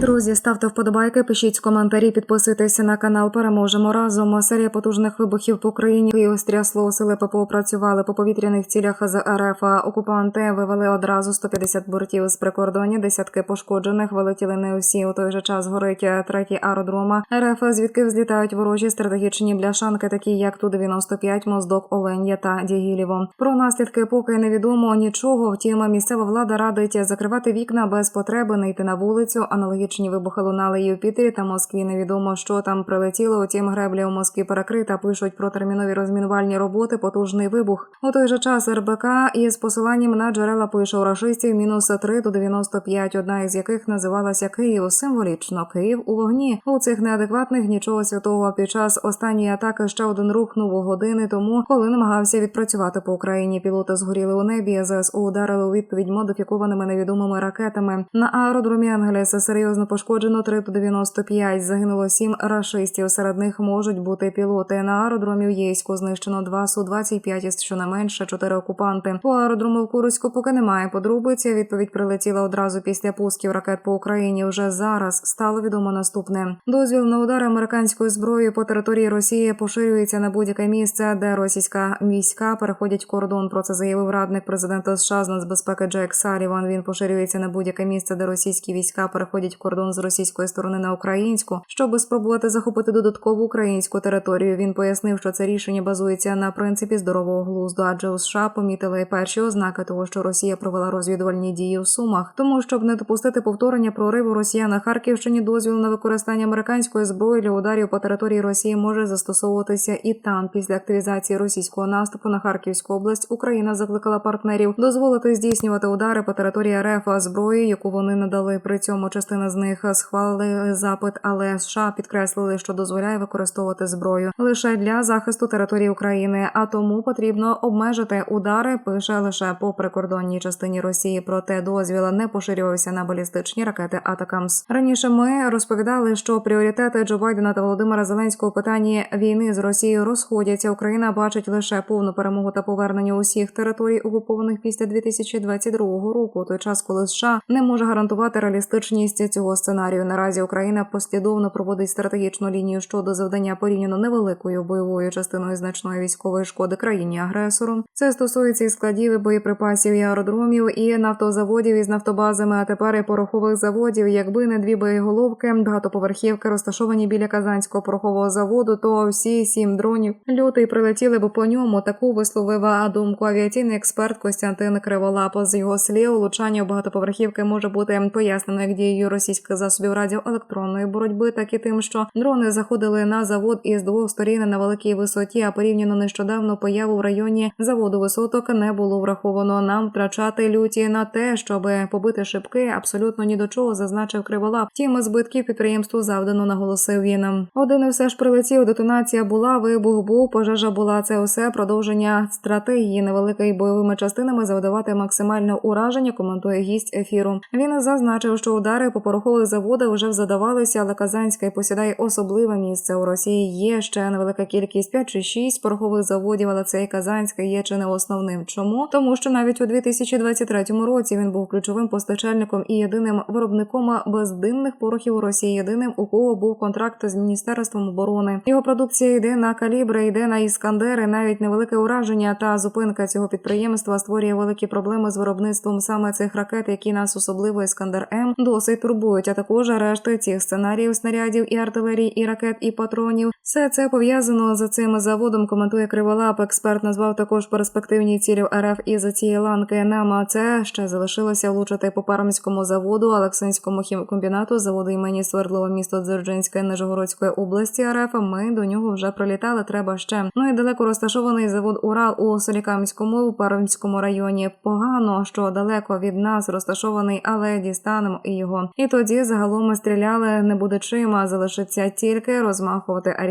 Друзі, ставте вподобайки, пишіть коментарі, підписуйтеся на канал. Переможемо разом. Серія потужних вибухів по Україні. Київ стрясло сили ППО працювали по повітряних цілях з РФ. Окупанти вивели одразу 150 бортів з прикордоння. Десятки пошкоджених вилетіли не усі. У той же час горить третій аеродрома РФ, звідки взлітають ворожі стратегічні бляшанки, такі як ту 95 Моздок, Оленя та Дягілєво. Про наслідки поки невідомо нічого. Втім, місцева влада радить закривати вікна без потреби, не йти на вулицю. Аналогічні вибухи лунали і у Пітері та Москві. Невідомо, що там прилетіло. Утім, гребля у Москві перекрита. Пишуть про термінові розмінувальні роботи. Потужний вибух. У той же час РБК із посиланням на джерела пише у рашистів мінус 3 до 95, одна із яких називалася Київ. Символічно Київ у вогні. У цих неадекватних нічого святого під час останньої атаки ще один рух нову години тому, коли намагався відпрацювати по Україні. Пілоти згоріли у небі. ЗСУ ударили у відповідь модифікованими невідомими ракетами. На аеродромі Ангелеса серйозно пошкоджено 3 95 Загинуло 7 рашистів. Серед них можуть бути пілоти. На аеродромі в Єйську знищено 2 Су-25 із щонайменше 4 окупанти. По аеродрому в Курську поки немає подробиці. Відповідь прилетіла одразу після пусків ракет по Україні. Вже зараз стало відомо наступне. Дозвіл на удари американською зброєю по території Росії поширюється на будь-яке місце, де російська війська переходять кордон. Про це заявив радник президента США з нацбезпеки Джек Саліван. Він поширюється на будь-яке місце, де російські війська переходять кордон з російської сторони на українську, щоб спробувати захопити додаткову українську територію. Він пояснив, що це рішення базується на принципі здорового глузду, адже у США помітили перші ознаки того, що Росія провела розвідувальні дії у Сумах. Тому щоб не допустити повторення прориву Росіян на Харківщині, дозвіл на використання американської зброї для ударів по території Росії може застосовуватися і там. Після активізації російського наступу на Харківську область Україна закликала партнерів дозволити здійснювати удари по території РФ зброї, яку вони надали. При цьому частина з них схвалили запит, але США підкреслили, що дозволяє використовувати зброю лише для захисту території України. А тому потрібно обмежити удари. Пише лише по прикордонній частині Росії. Проте дозвіл не поширювався на балістичні ракети Атакамс. Раніше ми розповідали, що пріоритети Джо Байдена та Володимира Зеленського у питанні війни з Росією розходяться. Україна бачить лише повну перемогу та повернення усіх територій, окупованих після 2022 року. Той час, коли США не може гарантувати реалістичність цього сценарію. Наразі Україна послідовно проводить стратегічну лінію щодо завдання порівняно невеликою бойовою частиною значної військової шкоди країні агресору. Це стосується і складів і боєприпасів, і аеродромів, і нафтозаводів із нафтобазами, а тепер і порохових заводів. Якби не дві боєголовки, багатоповерхівки розташовані біля казанського порохового заводу, то всі сім дронів лютий прилетіли б по ньому. Таку висловив думку авіаційний експерт Костянтин Криволапо. З його слів, влучання багатоповерхівки може бути пояснено як дією російських засобів радіоелектронної боротьби, так і тим, що дрони заходили на завод із двох сторін на великій висоті. А порівняно нещодавно появу в районі заводу висоток не було враховано. Нам втрачати люті на те, щоб побити шибки, абсолютно ні до чого зазначив Криволап. Втім, збитків підприємству завдано, наголосив він. Один і все ж прилетів. Детонація була, вибух був, пожежа була. Це усе продовження стратегії невеликої бойовими частинами завдавати максимальне ураження. Коментує гість ефіру. Він зазначив, що удари по порохових заводах вже задавалися, але Казанська посідає особливе місце у Росії. Є ще невелика кількість 5 чи 6 порохових заводів, але цей Казанська є чи не основним. Чому? Тому що навіть у 2023 році він був ключовим постачальником і єдиним виробником бездимних порохів у Росії. Єдиним у кого був контракт з міністерством оборони. Його продукція йде на калібри, йде на іскандери. Навіть невелике ураження та зупинка цього підприємства створює великі проблеми з виробництвом саме цих ракет, які нас особливо іскандер М досить турбують. А також решти цих сценаріїв снарядів і артилерії, і ракет, і патронів. Все це пов'язано з цим заводом. Коментує Криволап. Експерт назвав також перспективні цілі РФ із цієї ланки. Нам а це ще залишилося влучити по Пармському заводу, Олексинському хімкомбінату, заводу імені Свердлова, місто Дзержинське Нижегородської області РФ. Ми до нього вже прилітали. Треба ще. Ну і далеко розташований завод Урал у Солікамському у Пармському районі. Погано, що далеко від нас розташований, але дістанемо і його. І тоді загалом стріляли не буде чим, а залишиться тільки розмахувати